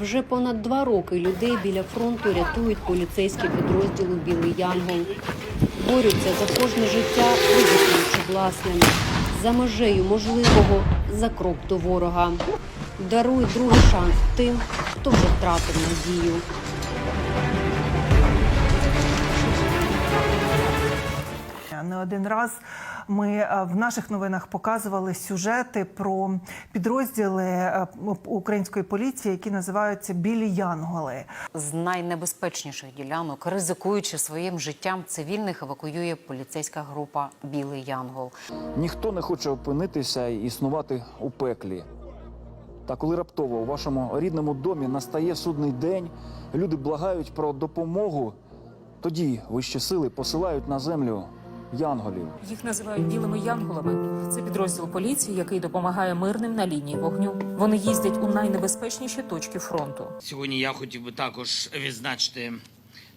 Вже понад два роки людей біля фронту рятують поліцейські підрозділи Білий Янгол. Борються за кожне життя, ризикуючи власним, за межею можливого за крок до ворога. Даруй другий шанс тим, хто вже втратив надію. Не один раз ми е, в наших новинах показували сюжети про підрозділи е, української поліції, які називаються білі янголи. З найнебезпечніших ділянок, ризикуючи своїм життям, цивільних евакуює поліцейська група Білий Янгол. Ніхто не хоче опинитися і існувати у пеклі. Та коли раптово у вашому рідному домі настає судний день, люди благають про допомогу, тоді вищі сили посилають на землю янголів. Їх називають білими янголами. Це підрозділ поліції, який допомагає мирним на лінії вогню. Вони їздять у найнебезпечніші точки фронту. Сьогодні я хотів би також відзначити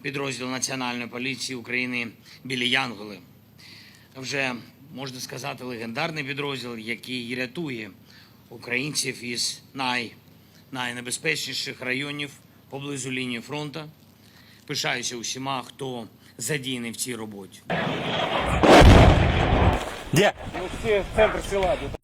підрозділ Національної поліції України білі Янголи. Вже можна сказати легендарний підрозділ, який рятує українців із най, найнебезпечніших районів поблизу лінії фронту. Пишаюся усіма, хто задіяний в цій роботі. З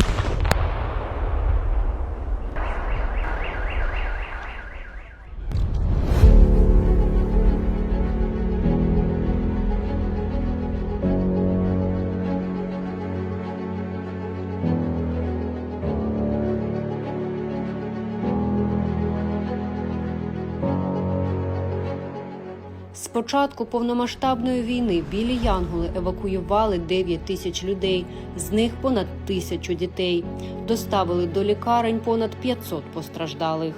початку повномасштабної війни білі янголи евакуювали 9 тисяч людей, з них понад тисячу дітей. Доставили до лікарень понад 500 постраждалих.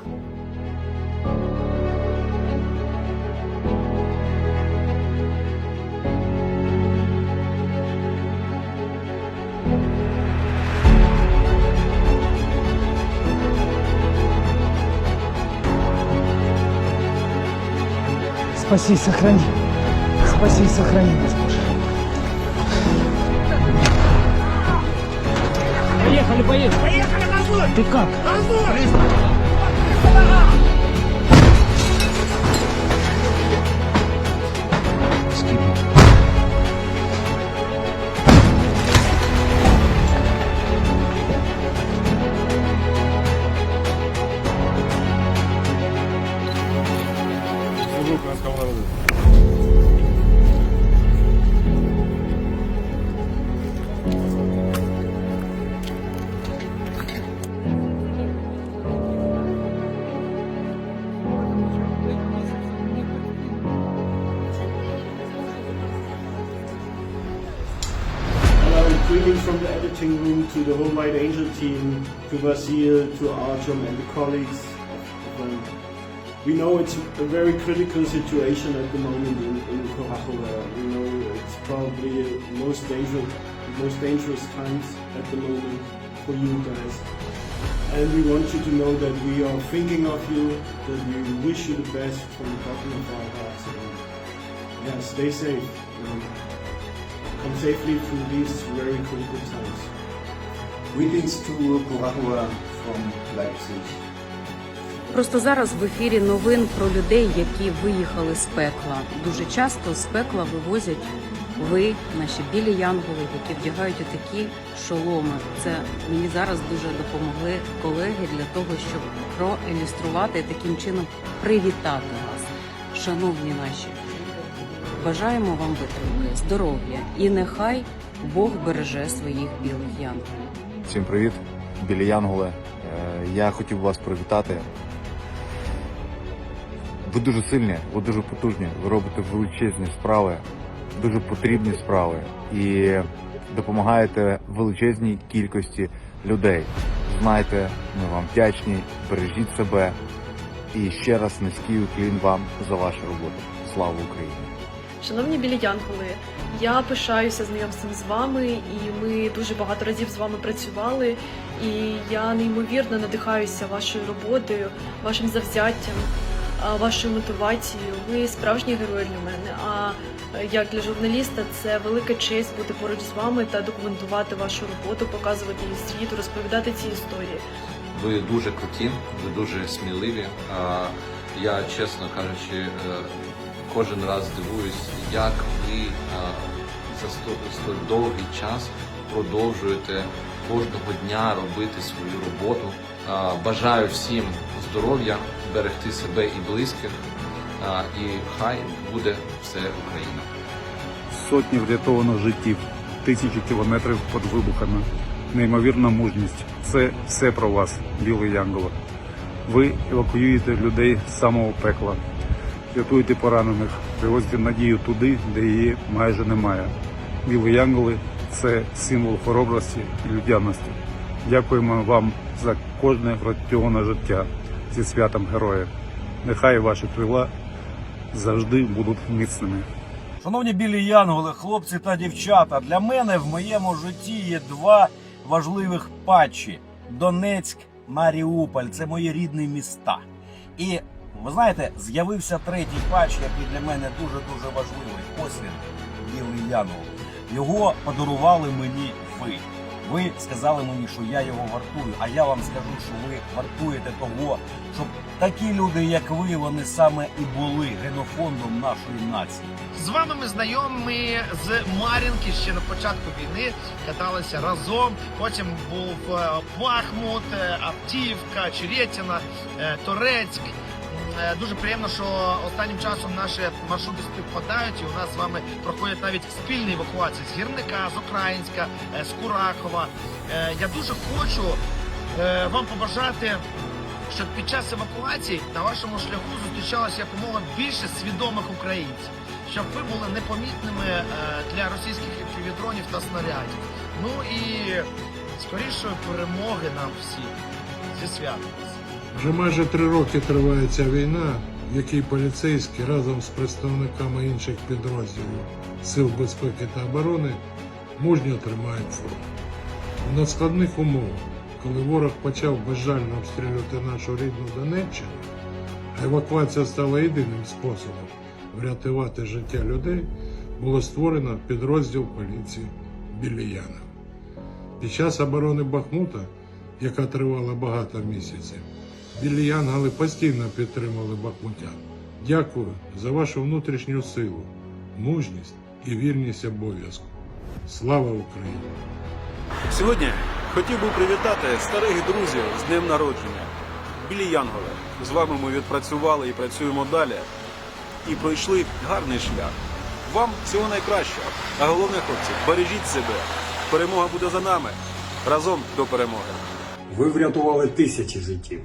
Спаси и сохрани. Спаси и сохрани нас, Боже. Поехали, поехали. Поехали, Ты как? Скидывай. From the editing room to the whole White Angel team, to Vasil, to Artyom and the colleagues. um, We know it's a very critical situation at the moment in, in Korakova. We know it's probably the most dangerous, most dangerous times at the moment for you guys. And we want you to know that we are thinking of you, that we wish you the best from the bottom of our hearts. And yeah, stay safe. And come safely through these very critical times. Greetings to Kurahua from Leipzig. Просто зараз в ефірі новин про людей, які виїхали з пекла. Дуже часто з пекла вивозять ви, наші білі янголи, які вдягають отакі шоломи. Це мені зараз дуже допомогли колеги для того, щоб проілюструвати і таким чином привітати вас, шановні наші. Бажаємо вам витримки, здоров'я і нехай Бог береже своїх білих янголів. Всім привіт, білі Янголи. Е, Я хотів вас привітати. Ви дуже сильні, ви дуже потужні, ви робите величезні справи, дуже потрібні справи і допомагаєте величезній кількості людей. Знайте, ми вам вдячні, бережіть себе і ще раз низький уклін вам за вашу роботу. Слава Україні! Шановні білі янголи, я пишаюся знайомством з вами, і ми дуже багато разів з вами працювали. І я неймовірно надихаюся вашою роботою, вашим завзяттям, вашою мотивацією. Ви справжні герої для мене. А як для журналіста, це велика честь бути поруч з вами та документувати вашу роботу, показувати її світу, розповідати ці історії. Ви дуже круті, ви дуже сміливі. Я, чесно кажучи, е, кожен раз дивуюсь, як ви за сто- довгий час продовжуєте кожного дня робити свою роботу. Бажаю всім здоров'я, берегти себе і близьких. І хай буде все Україна. Сотні врятовано життів, тисячі кілометрів під вибухами, неймовірна мужність. Це все про вас, білий Янголо. Ви евакуюєте людей з самого пекла, рятуєте поранених, привозите надію туди, де її майже немає. Білі Янголи це символ хоробрості і людяності. Дякуємо вам за кожне врятоване життя зі святом героїв. Нехай ваші крила завжди будуть міцними. Шановні білі янголи, хлопці та дівчата, для мене в моєму житті є два важливих патчі: Донецьк, Маріуполь це мої рідні міста. І ви знаєте, з'явився третій патч, який для мене дуже дуже важливий. Він, білий янгол. Його подарували мені ви. Ви сказали мені, що я його вартую, а я вам скажу, що ви вартуєте того, щоб такі люди, як ви, вони саме і були генофондом нашої нації. З вами ми знайомі з Мар'їнки ще на початку війни. Каталися разом. Потім був е, Бахмут, е, Автівка, Черетіна, е, Торецьк. Е, Дуже приємно, що останнім часом наші маршрути співпадають, і у нас з вами проходять навіть спільні евакуації з Гірника, з Українська, е, з Курахова. Е, Я дуже хочу вам побажати щоб під час евакуації на вашому шляху зустрічалося якомога більше свідомих українців, щоб ви були непомітними для російських півдронів та снарядів. Ну і скорішої перемоги нам всім зі святом. Вже майже три роки триває ця війна, в якій поліцейські разом з представниками інших підрозділів Сил безпеки та оборони мужньо тримають фронт. У надскладних умовах, коли ворог почав безжально обстрілювати нашу рідну Донеччину, а евакуація стала єдиним способом врятувати життя людей, було створено підрозділ поліції Біліянов. Під час оборони Бахмута, яка тривала багато місяців, білі янголи постійно підтримували бахмутян. Дякую за вашу внутрішню силу, мужність і вірність обов'язку. Слава Україні! Сьогодні хотів би привітати старих друзів з днем народження. Білі Янголи. З вами ми відпрацювали і працюємо далі. І пройшли гарний шлях. Вам всього найкращого. А головне, хлопці, бережіть себе. Перемога буде за нами. Разом до перемоги. Ви врятували тисячі життів,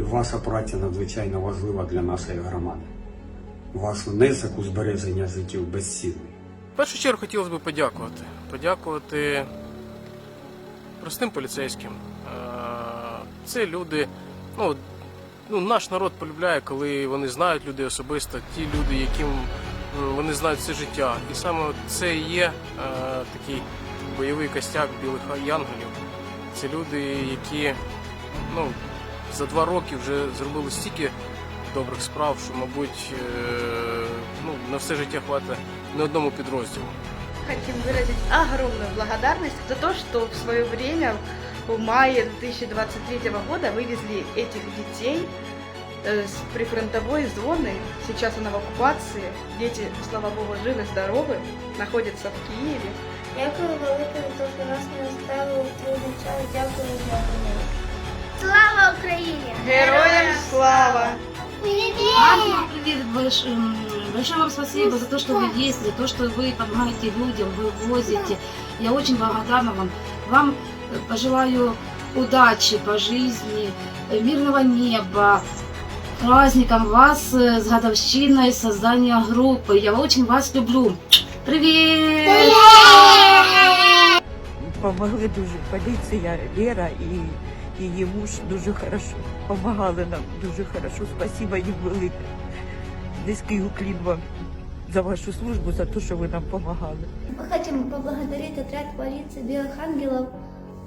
і ваша праця надзвичайно важлива для нашої громади. Ваш внесок у збереження життів безцінний. В першу чергу хотілося б подякувати. Подякувати простим поліцейським. Е, Це люди, ну, ну, наш народ полюбляє, коли вони знають людей особисто, ті люди, яким вони знають все життя. І саме це і є е, такий бойовий костяк білих янголів. Це люди, які ну, за два роки вже зробили стільки добрих справ, що, мабуть, е, ну, на все життя хватить не одному підрозділу. Хотим выразить огромную благодарность за то, что в свое время, в мае 2023 года, вывезли этих детей э, с прифронтовой зоны. Сейчас она в оккупации. Дети, слава богу, живы, здоровы, находятся в Киеве. Дякую велике за те, що нас не оставили в трудний час. Дякую за мене. Слава Україні! Героям слава! Вам привет, больш- м, большое вам спасибо за то, что вы есть, за то, что вы помогаете людям, вы возите. Я очень благодарна вам. Вам э, пожелаю удачи по жизни, э, мирного неба, праздником вас э, с годовщиной создания группы. Я очень вас люблю. Привет! Помогли дуже поліція, Лера і її муж дуже хорошо. Помагали нам дуже хорошо. Спасибо їм велике. Низький уклін вам за вашу службу, за те, що ви нам помагали. Мы хотим поблагодарить отряд полиции Белых Ангелов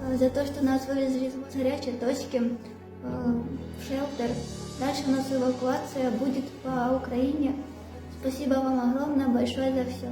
э, за то, что нас вывезли с горячей точки э, в шелтер. Дальше у нас эвакуация будет по Украине. Спасибо вам огромное большое за все.